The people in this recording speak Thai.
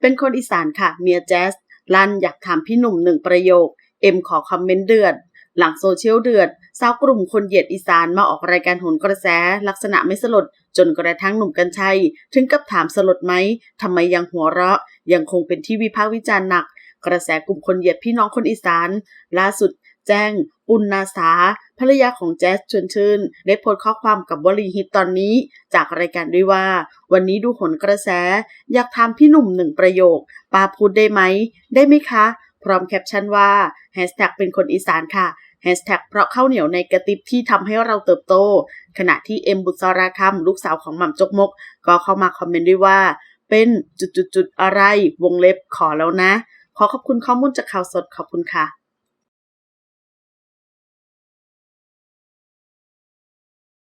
เป็นคนอีสานค่ะ เมียแจ๊สลั่นอยากถามพี่หนุ่มหนึ่งประโยค เอ็มขอคอมเมนต์เดือด หลังโซเชียลเดือดสาวกลุ่มคนเหยียดอีสานมาออกรายการโหนกระแส ลักษณะไม่สลด จนกระทั่งหนุ่มกัญชัย ถึงกับถามสลดไหมทำไมยังหัวเราะ ยังคงเป็นที่วิพากษ์วิจารณ์หนัก กระแสกลุ่มคนเหยียดพี่น้องคนอีสาน ล่าสุด แจ้ง ปุณนาสาภรรยาของแจ๊สชวนชื่น ได้โพสต์ข้อความกับวลีฮิตตอนนี้ จากรายการด้วยว่า วันนี้ดูหนกระแส อยากถามพี่หนุ่มหนึ่งประโยคปาพูดได้ไหม ได้ไหมคะ พร้อมแคปชั่นว่าแฮชแท็กเป็นคนอีสานค่ะแฮชแท็กเพราะข้าวเหนียวในกระติบที่ทำให้เราเติบโต ขณะที่เอ็มบุษราคำลูกสาวของหม่ำจกมก ก็เข้ามาคอมเมนต์ด้วยว่า เป็นจุดๆอะไร วงเล็บขอแล้วนะ ขอขอบคุณข้อมูลจากข่าวสดขอบคุณค่ะ